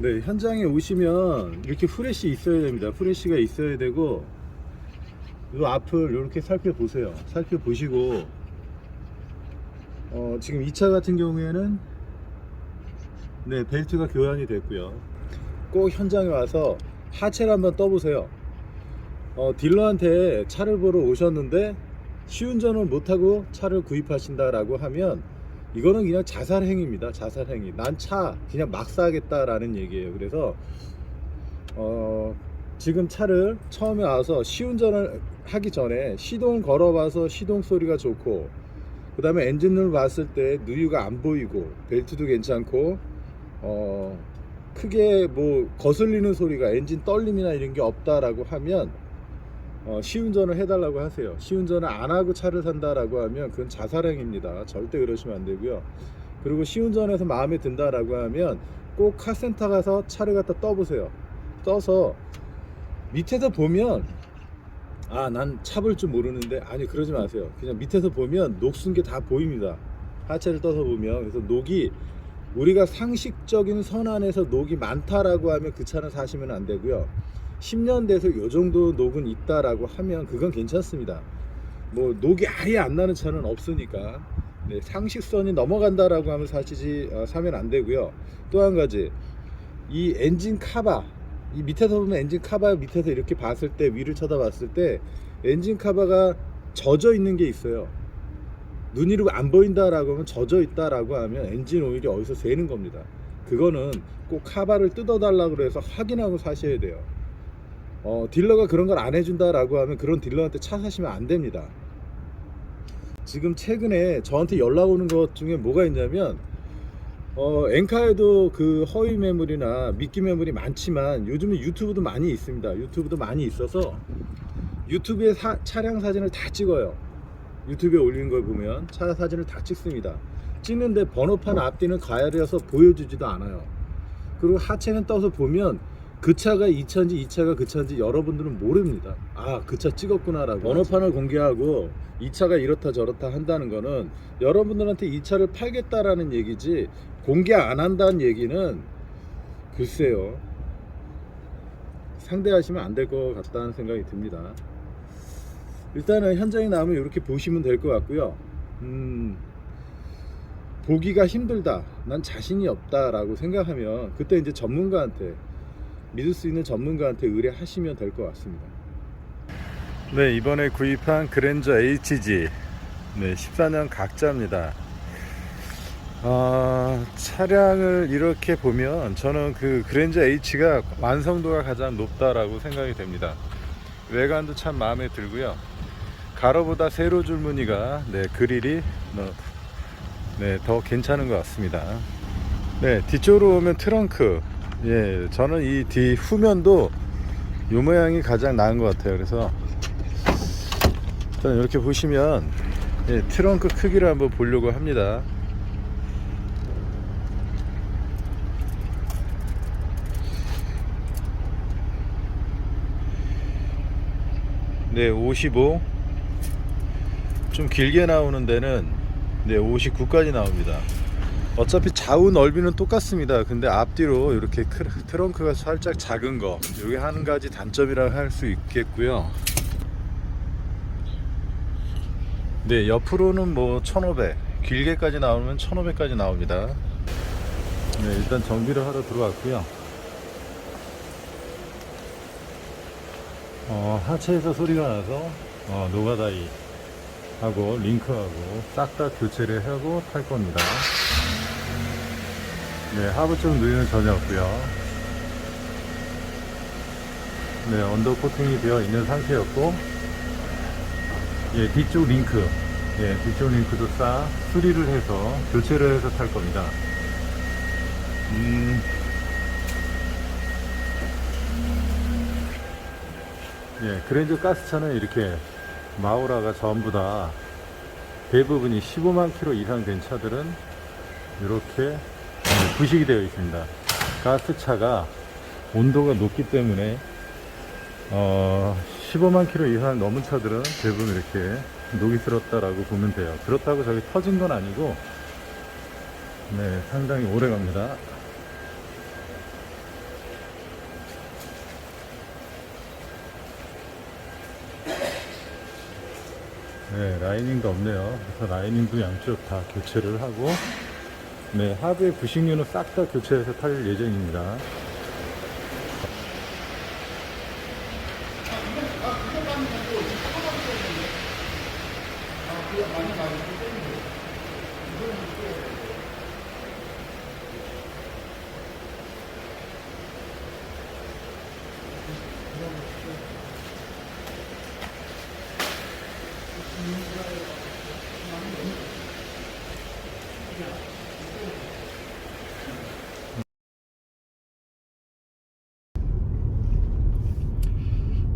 네, 현장에 오시면 이렇게 후레쉬 있어야 됩니다. 후레쉬가 있어야 되고 이 앞을 이렇게 살펴보세요. 살펴보시고 어, 지금 이 차 같은 경우에는 네, 벨트가 교환이 됐고요. 꼭 현장에 와서 하체를 한번 떠보세요. 어, 딜러한테 차를 보러 오셨는데 시운전을 못하고 차를 구입하신다라고 하면 이거는 그냥 자살 행위입니다. 자살 행위. 난 차 그냥 막 사겠다라는 얘기예요. 그래서 어, 지금 차를 처음에 와서 시운전을 하기 전에 시동 걸어봐서 시동 소리가 좋고 그 다음에 엔진을 봤을 때 누유가 안 보이고 벨트도 괜찮고 어, 크게 뭐 거슬리는 소리가 엔진 떨림이나 이런 게 없다라고 하면 어, 시운전을 해달라고 하세요. 시운전을 안 하고 차를 산다라고 하면 그건 자살행위입니다. 절대 그러시면 안 되고요. 그리고 시운전에서 마음에 든다라고 하면 꼭 카센터 가서 차를 갖다 떠보세요. 떠서 밑에서 보면 아 난 차볼 줄 모르는데 아니 그러지 마세요. 그냥 밑에서 보면 녹슨 게 다 보입니다. 하체를 떠서 보면 그래서 녹이 우리가 상식적인 선안에서 녹이 많다라고 하면 그 차는 사시면 안 되고요. 10년 돼서 요 정도 녹은 있다라고 하면 그건 괜찮습니다. 뭐 녹이 아예 안 나는 차는 없으니까 네, 상식선이 넘어간다라고 하면 사시지 어, 사면 안 되고요. 또 한 가지 이 엔진 카바 이 밑에서 보면 엔진 카바 밑에서 이렇게 봤을 때 위를 쳐다봤을 때 엔진 카바가 젖어 있는 게 있어요. 눈으로 안 보인다라고 하면 젖어 있다라고 하면 엔진 오일이 어디서 새는 겁니다. 그거는 꼭 카바를 뜯어달라고 그래서 확인하고 사셔야 돼요. 어, 딜러가 그런 걸 안 해준다라고 하면 그런 딜러한테 차 사시면 안 됩니다. 지금 최근에 저한테 연락 오는 것 중에 뭐가 있냐면 어, 엔카에도 그 허위 매물이나 미끼 매물이 많지만 요즘에 유튜브도 많이 있습니다. 유튜브도 많이 있어서 유튜브에 사- 차량 사진을 다 찍어요. 유튜브에 올리는 걸 보면 차 사진을 다 찍습니다. 찍는데 번호판 앞뒤는 가열이어서 보여주지도 않아요. 그리고 하체는 떠서 보면 그 차가 이 차인지 이 차가 그 차인지 여러분들은 모릅니다. 아, 그 차 찍었구나라고. 번호판을 공개하고 이 차가 이렇다 저렇다 한다는 거는 여러분들한테 이 차를 팔겠다라는 얘기지 공개 안 한다는 얘기는 글쎄요. 상대하시면 안 될 것 같다는 생각이 듭니다. 일단은 현장에 나오면 이렇게 보시면 될 것 같고요. 음, 보기가 힘들다. 난 자신이 없다라고 생각하면 그때 이제 전문가한테 믿을 수 있는 전문가한테 의뢰하시면 될 것 같습니다. 네, 이번에 구입한 그랜저 HG 네, 14년 각자입니다. 아, 차량을 이렇게 보면 저는 그 그랜저 H가 완성도가 가장 높다라고 생각이 됩니다. 외관도 참 마음에 들고요. 가로보다 세로 줄무늬가 네, 그릴이 뭐, 네, 더 괜찮은 것 같습니다. 네, 뒤쪽으로 오면 트렁크. 예, 저는 이 뒤 후면도 이 모양이 가장 나은 것 같아요. 그래서 일단 이렇게 보시면 예, 트렁크 크기를 한번 보려고 합니다. 네, 55. 좀 길게 나오는 데는 네, 59까지 나옵니다. 어차피 좌우 넓이는 똑같습니다. 근데 앞뒤로 이렇게 크- 트렁크가 살짝 작은 거, 여기 한 가지 단점이라 할 수 있겠고요. 네, 옆으로는 뭐 1500, 길게까지 나오면 1500까지 나옵니다. 네, 일단 정비를 하러 들어왔고요. 어, 하체에서 소리가 나서 어, 노가다이 하고 링크하고 싹 다 교체를 하고 탈 겁니다. 네, 하부 쪽 누유는 전혀 없고요. 네, 언더 코팅이 되어 있는 상태였고, 예, 뒤쪽 링크, 예, 뒤쪽 링크도 싹 수리를 해서 교체를 해서 탈 겁니다. 음, 예, 그랜저 가스차는 이렇게 마우라가 전부 다 대부분이 15만 킬로 이상 된 차들은 이렇게 네, 부식이 되어 있습니다. 가스차가 온도가 높기 때문에 어 15만 킬로 이상 넘은 차들은 대부분 이렇게 녹이 들었다라고 보면 돼요. 그렇다고 저기 터진 건 아니고 네 상당히 오래 갑니다. 네, 라이닝도 없네요. 그래서 라이닝도 양쪽 다 교체를 하고 네, 하부의 부식류는 싹 다 교체해서 탈 예정입니다.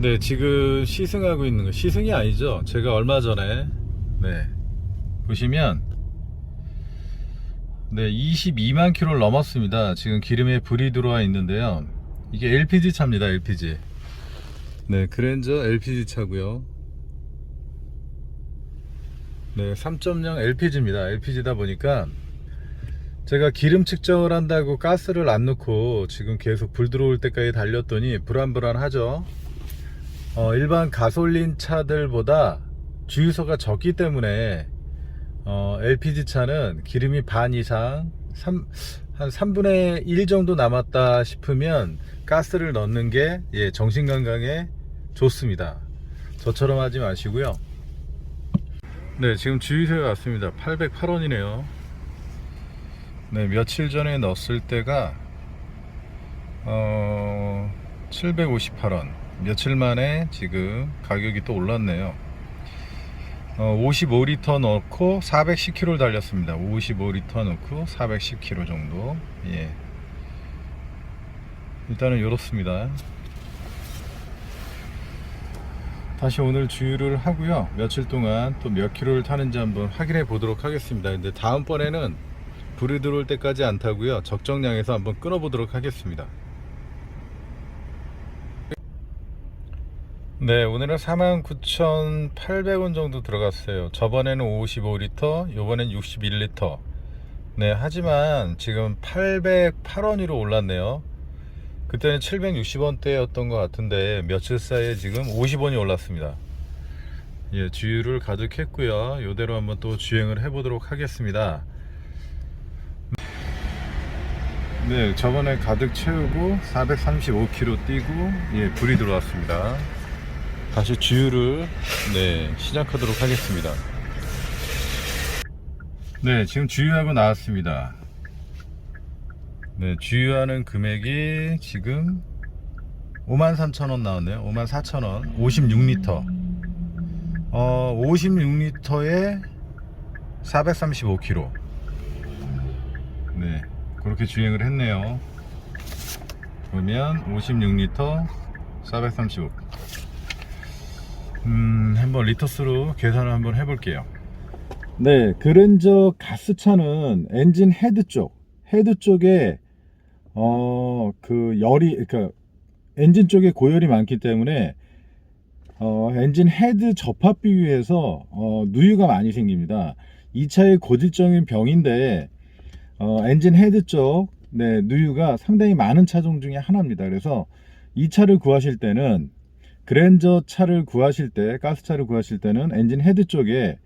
네, 지금 시승하고 있는 거 시승이 아니죠. 제가 얼마 전에 네 보시면 네 22만 킬로를 넘었습니다. 지금 기름에 불이 들어와 있는데요. 이게 LPG 차입니다. LPG. 네, 그랜저 LPG 차고요. 네, 3.0 LPG입니다. LPG다 보니까 제가 기름 측정을 한다고 가스를 안 넣고 지금 계속 불 들어올 때까지 달렸더니 불안불안하죠. 어, 일반 가솔린 차들보다 주유소가 적기 때문에 어, LPG 차는 기름이 반 이상 3, 한 3분의 1 정도 남았다 싶으면 가스를 넣는 게 예, 정신건강에 좋습니다. 저처럼 하지 마시고요. 네, 지금 주유소에 왔습니다. 808원이네요. 네, 며칠 전에 넣었을 때가 어, 758원. 며칠 만에 지금 가격이 또 올랐네요. 어, 55리터 넣고 410km를 달렸습니다. 55리터 넣고 410km 정도. 예. 일단은 이렇습니다. 다시 오늘 주유를 하고요. 며칠 동안 또 몇 킬로를 타는지 한번 확인해 보도록 하겠습니다. 근데 다음번에는 불이 들어올 때까지 안 타고요. 적정량에서 한번 끊어 보도록 하겠습니다. 네, 오늘은 49,800원 정도 들어갔어요. 저번에는 55리터, 요번엔 61리터. 네, 하지만 지금 808원으로 올랐네요. 그때는 760원대였던 것 같은데 며칠 사이에 지금 50원이 올랐습니다. 예, 주유를 가득했고요. 이대로 한번 또 주행을 해보도록 하겠습니다. 네, 저번에 가득 채우고 435km 뛰고 예, 불이 들어왔습니다. 다시 주유를 네, 시작하도록 하겠습니다. 네, 지금 주유하고 나왔습니다. 네, 주유하는 금액이 지금 53,000원 나왔네요. 54,000원. 56리터. 어, 56리터에 435km. 네, 그렇게 주행을 했네요. 그러면 56리터 435. 음, 한번 리터스로 계산을 한번 해볼게요. 네, 그랜저 가스차는 엔진 헤드 쪽, 헤드 쪽에 어, 그 열이, 그러니까 엔진 쪽에 고열이 많기 때문에 어, 엔진 헤드 접합 비위에서 어, 누유가 많이 생깁니다. 이 차의 고질적인 병인데 어, 엔진 헤드 쪽 네, 누유가 상당히 많은 차종 중에 하나입니다. 그래서 이 차를 구하실 때는 그랜저 차를 구하실 때 가스차를 구하실 때는 엔진 헤드 쪽에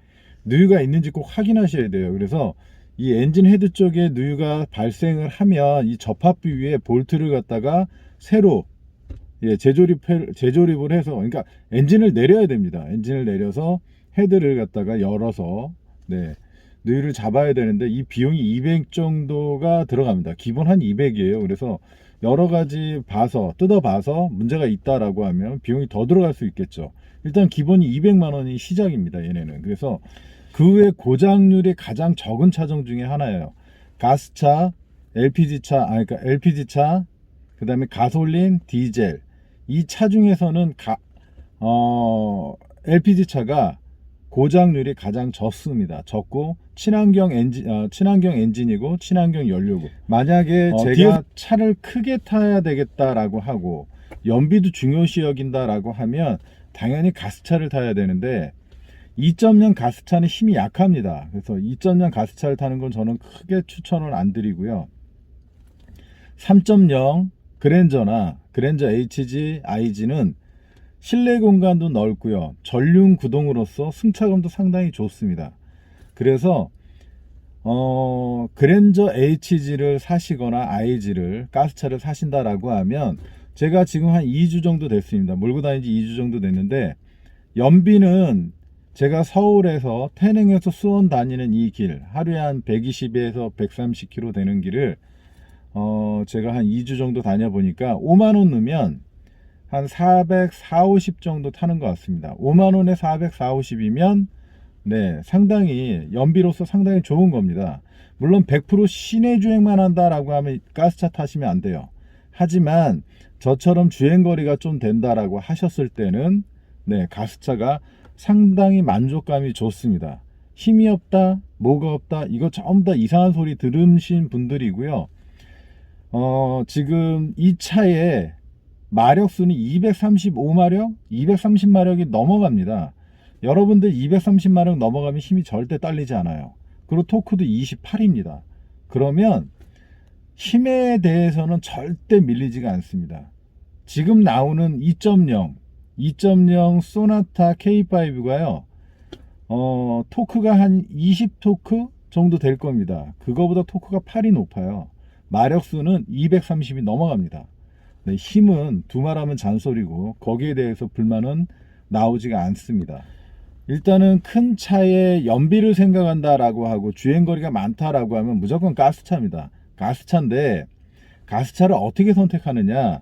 누유가 있는지 꼭 확인하셔야 돼요. 그래서 이 엔진 헤드 쪽에 누유가 발생을 하면 이 접합 비위에 볼트를 갖다가 새로 예, 재조립 재조립을 해서 그러니까 엔진을 내려야 됩니다. 엔진을 내려서 헤드를 갖다가 열어서 네. 누유를 잡아야 되는데 이 비용이 200 정도가 들어갑니다. 기본 한 200이에요. 그래서 여러 가지 봐서 뜯어 봐서 문제가 있다라고 하면 비용이 더 들어갈 수 있겠죠. 일단 기본이 200만 원이 시작입니다. 얘네는. 그래서 그 외 고장률이 가장 적은 차종 중에 하나예요. 가스차, LPG차, 아 그러니까 LPG차, 그다음에 가솔린, 디젤. 이 차 중에서는 가, 어, LPG차가 고장률이 가장 적습니다. 적고 친환경 엔진 어, 친환경 엔진이고 친환경 연료고 만약에 어, 제가 뒤에- 차를 크게 타야 되겠다라고 하고 연비도 중요시 여긴다라고 하면 당연히 가스차를 타야 되는데 2.0 가스차는 힘이 약합니다. 그래서 2.0 가스차를 타는 건 저는 크게 추천을 안 드리고요. 3.0 그랜저나 그랜저 HG, IG는 실내 공간도 넓고요. 전륜 구동으로서 승차감도 상당히 좋습니다. 그래서 어, 그랜저 HG를 사시거나 IG를 가스차를 사신다라고 하면 제가 지금 한 2주 정도 됐습니다. 몰고 다닌 지 2주 정도 됐는데 연비는 제가 서울에서 태릉에서 수원 다니는 이 길 하루에 한 120에서 130km 되는 길을 어, 제가 한 2주 정도 다녀보니까 5만원 넣으면 한 400, 4, 50 정도 타는 것 같습니다. 5만 원에 400, 4, 50이면 네, 상당히 연비로서 상당히 좋은 겁니다. 물론 100% 시내 주행만 한다라고 하면 가스차 타시면 안 돼요. 하지만 저처럼 주행 거리가 좀 된다라고 하셨을 때는 네, 가스차가 상당히 만족감이 좋습니다. 힘이 없다, 뭐가 없다, 이거 전부 다 이상한 소리 들으신 분들이고요. 어, 지금 이 차에 마력수는 235마력, 230마력이 넘어갑니다. 여러분들 230마력 넘어가면 힘이 절대 딸리지 않아요. 그리고 토크도 28입니다. 그러면 힘에 대해서는 절대 밀리지가 않습니다. 지금 나오는 2.0, 2.0 소나타 K5가요. 어, 토크가 한 20 토크 정도 될 겁니다. 그거보다 토크가 8이 높아요. 마력수는 230이 넘어갑니다. 네, 힘은 두말하면 잔소리고 거기에 대해서 불만은 나오지가 않습니다. 일단은 큰 차에 연비를 생각한다라고 하고 주행거리가 많다라고 하면 무조건 가스차입니다. 가스차인데 가스차를 어떻게 선택하느냐?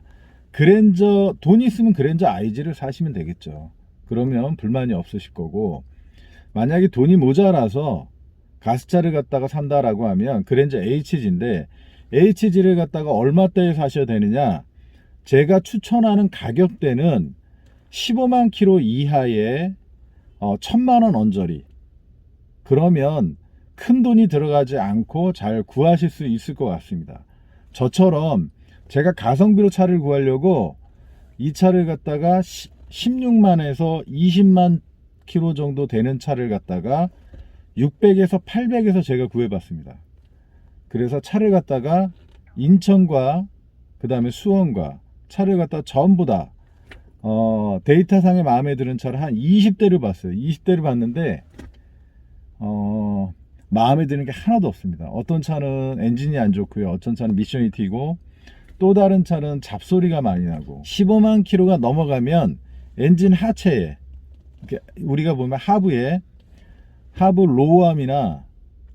그랜저 돈 있으면 그랜저 IG를 사시면 되겠죠. 그러면 불만이 없으실 거고 만약에 돈이 모자라서 가스차를 갖다가 산다라고 하면 그랜저 HG인데 HG를 갖다가 얼마대에 사셔야 되느냐? 제가 추천하는 가격대는 15만 킬로 이하의 어, 천만 원 언저리. 그러면 큰 돈이 들어가지 않고 잘 구하실 수 있을 것 같습니다. 저처럼 제가 가성비로 차를 구하려고 이 차를 갖다가 16만에서 20만 킬로 정도 되는 차를 갖다가 600에서 800에서 제가 구해봤습니다. 그래서 차를 갖다가 인천과 그 다음에 수원과 차를 갖다 전부 다 어, 데이터상에 마음에 드는 차를 한 20대를 봤어요. 20대를 봤는데 어, 마음에 드는 게 하나도 없습니다. 어떤 차는 엔진이 안 좋고요. 어떤 차는 미션이 튀고 또 다른 차는 잡소리가 많이 나고 15만 킬로가 넘어가면 엔진 하체에 우리가 보면 하부에 하부 로우암이나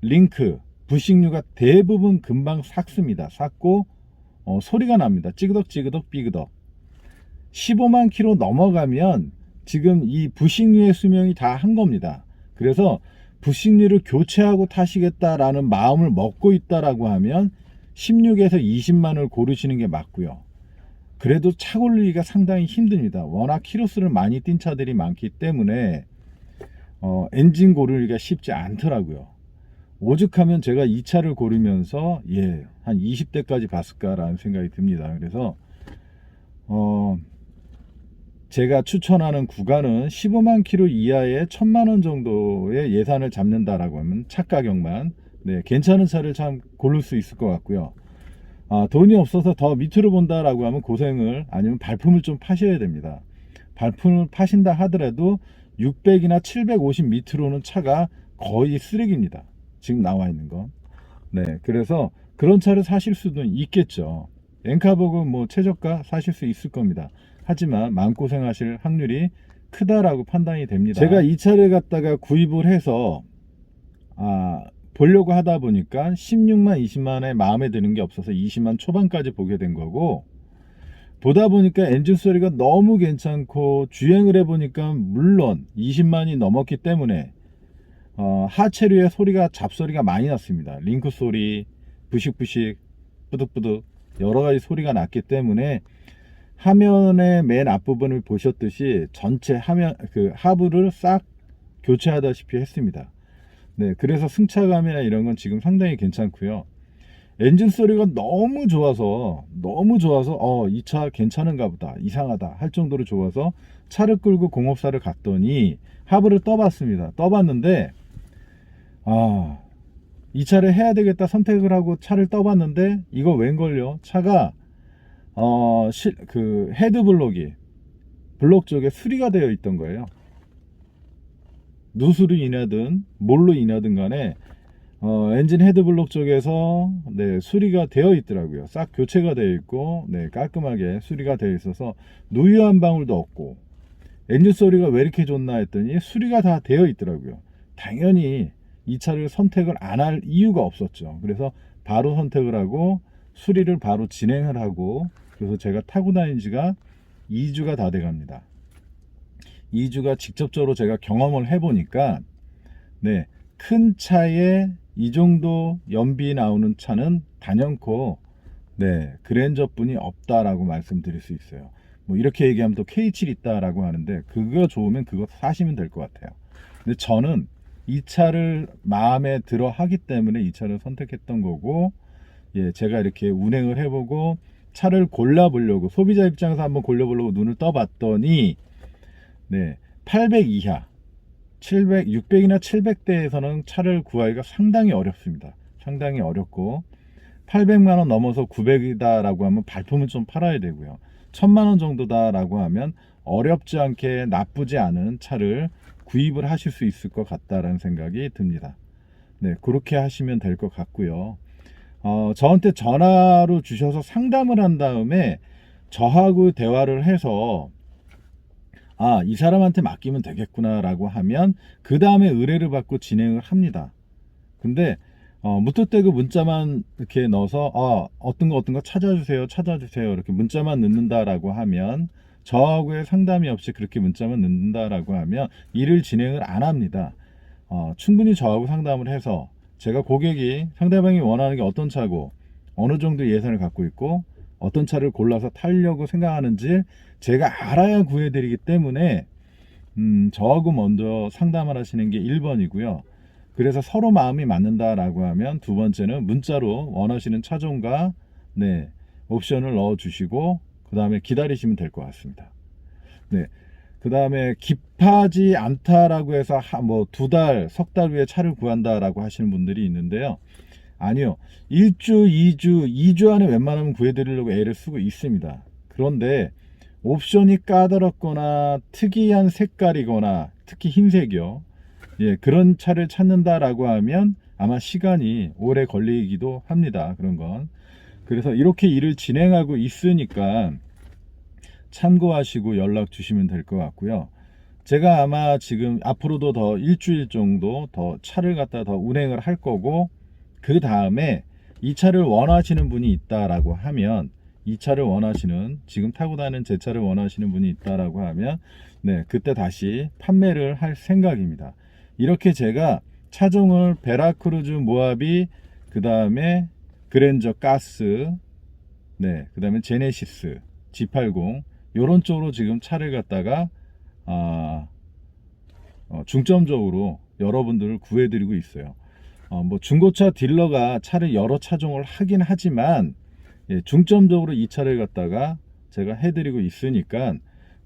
링크 부식류가 대부분 금방 삭습니다. 삭고 어, 소리가 납니다. 찌그덕찌그덕 삐그덕 15만 킬로 넘어가면 지금 이 부식류의 수명이 다 한 겁니다. 그래서 부식류를 교체하고 타시겠다라는 마음을 먹고 있다라고 하면 16에서 20만을 고르시는 게 맞고요. 그래도 차 고르기가 상당히 힘듭니다. 워낙 키로수를 많이 뛴 차들이 많기 때문에 어, 엔진 고르기가 쉽지 않더라고요. 오죽하면 제가 이 차를 고르면서 예, 한 20대까지 봤을까라는 생각이 듭니다. 그래서 어, 제가 추천하는 구간은 15만 킬로 이하의 1000만 원 정도의 예산을 잡는다라고 하면 차 가격만 네, 괜찮은 차를 참 고를 수 있을 것 같고요. 아, 돈이 없어서 더 밑으로 본다라고 하면 고생을 아니면 발품을 좀 파셔야 됩니다. 발품을 파신다 하더라도 600이나 750 밑으로는 차가 거의 쓰레기입니다. 지금 나와 있는 건. 네, 그래서 그런 차를 사실 수도 있겠죠. 엔카복은 뭐 최저가 사실 수 있을 겁니다. 하지만 마음고생하실 확률이 크다라고 판단이 됩니다. 제가 이 차를 갖다가 구입을 해서 아, 보려고 하다 보니까 16만, 20만에 마음에 드는 게 없어서 20만 초반까지 보게 된 거고 보다 보니까 엔진 소리가 너무 괜찮고 주행을 해보니까 물론 20만이 넘었기 때문에 어, 하체류의 소리가 잡소리가 많이 났습니다. 링크 소리, 부식부식, 뿌득뿌득 여러 가지 소리가 났기 때문에 화면의 맨 앞부분을 보셨듯이 전체 화면 그 하부를 싹 교체하다시피 했습니다. 네, 그래서 승차감이나 이런 건 지금 상당히 괜찮고요. 엔진 소리가 너무 좋아서 너무 좋아서 어, 이 차 괜찮은가 보다. 이상하다 할 정도로 좋아서 차를 끌고 공업사를 갔더니 하부를 떠봤습니다. 떠봤는데 아, 이 차를 해야 되겠다 선택을 하고 차를 떠봤는데 이거 웬걸요? 차가 어, 실, 그 헤드 블록이 블록 쪽에 수리가 되어 있던 거예요. 누수로 인하든 뭘로 인하든 간에 어, 엔진 헤드 블록 쪽에서 네, 수리가 되어 있더라고요. 싹 교체가 되어 있고 네, 깔끔하게 수리가 되어 있어서 누유 한 방울도 없고 엔진 소리가 왜 이렇게 좋나 했더니 수리가 다 되어 있더라고요. 당연히 이 차를 선택을 안 할 이유가 없었죠. 그래서 바로 선택을 하고 수리를 바로 진행을 하고 그래서 제가 타고 다닌 지가 2주가 다 돼 갑니다. 2주가 직접적으로 제가 경험을 해보니까 네, 큰 차에 이 정도 연비 나오는 차는 단연코 네, 그랜저뿐이 없다라고 말씀드릴 수 있어요. 뭐 이렇게 얘기하면 또 K7 있다라고 하는데 그거 좋으면 그거 사시면 될 것 같아요. 근데 저는 이 차를 마음에 들어 하기 때문에 이 차를 선택했던 거고 예, 제가 이렇게 운행을 해보고 차를 골라보려고 소비자 입장에서 한번 골라보려고 눈을 떠봤더니 네, 800 이하 700, 600이나 700대에서는 차를 구하기가 상당히 어렵습니다. 상당히 어렵고 800만 원 넘어서 900이다라고 하면 발품을 좀 팔아야 되고요. 1000만 원 정도다라고 하면 어렵지 않게 나쁘지 않은 차를 구입을 하실 수 있을 것 같다라는 생각이 듭니다. 네, 그렇게 하시면 될 것 같고요. 어, 저한테 전화로 주셔서 상담을 한 다음에 저하고 대화를 해서 아, 이 사람한테 맡기면 되겠구나라고 하면 그 다음에 의뢰를 받고 진행을 합니다. 근데 어, 무턱대고 문자만 이렇게 넣어서 아, 어떤 거 어떤 거 찾아주세요, 찾아주세요 이렇게 문자만 넣는다라고 하면 저하고의 상담이 없이 그렇게 문자만 넣는다라고 하면 일을 진행을 안 합니다. 어, 충분히 저하고 상담을 해서 제가 고객이 상대방이 원하는 게 어떤 차고 어느 정도 예산을 갖고 있고 어떤 차를 골라서 타려고 생각하는지 제가 알아야 구해드리기 때문에 음, 저하고 먼저 상담을 하시는 게 1번이고요. 그래서 서로 마음이 맞는다라고 하면 두 번째는 문자로 원하시는 차종과 네, 옵션을 넣어 주시고 그 다음에 기다리시면 될 것 같습니다. 네. 그 다음에 급하지 않다라고 해서 뭐 두 달, 석 달 후에 차를 구한다라고 하시는 분들이 있는데요. 아니요. 1주, 2주, 2주 안에 웬만하면 구해드리려고 애를 쓰고 있습니다. 그런데 옵션이 까다롭거나 특이한 색깔이거나 특히 흰색이요. 예, 그런 차를 찾는다라고 하면 아마 시간이 오래 걸리기도 합니다. 그런 건. 그래서 이렇게 일을 진행하고 있으니까 참고하시고 연락 주시면 될 것 같고요. 제가 아마 지금 앞으로도 더 일주일 정도 더 차를 갖다 더 운행을 할 거고 그 다음에 이 차를 원하시는 분이 있다라고 하면 이 차를 원하시는 지금 타고 다니는 제 차를 원하시는 분이 있다라고 하면 네 그때 다시 판매를 할 생각입니다. 이렇게 제가 차종을 베라크루즈 모하비 그 다음에 그랜저 가스 네 그 다음에 제네시스 G80 요런 쪽으로 지금 차를 갖다가 아, 어, 중점적으로 여러분들을 구해드리고 있어요. 어, 뭐 중고차 딜러가 차를 여러 차종을 하긴 하지만 예, 중점적으로 이 차를 갖다가 제가 해드리고 있으니까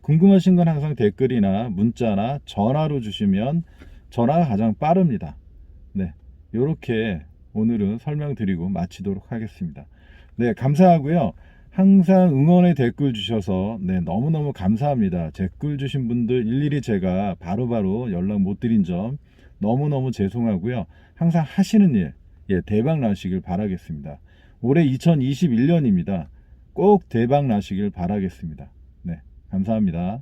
궁금하신 건 항상 댓글이나 문자나 전화로 주시면 전화가 가장 빠릅니다. 네, 이렇게 오늘은 설명드리고 마치도록 하겠습니다. 네, 감사하고요. 항상 응원의 댓글 주셔서 네, 너무너무 감사합니다. 댓글 주신 분들 일일이 제가 바로 바로 연락 못 드린 점 너무너무 죄송하고요. 항상 하시는 일 예, 대박 나시길 바라겠습니다. 올해 2021년입니다. 꼭 대박 나시길 바라겠습니다. 네, 감사합니다.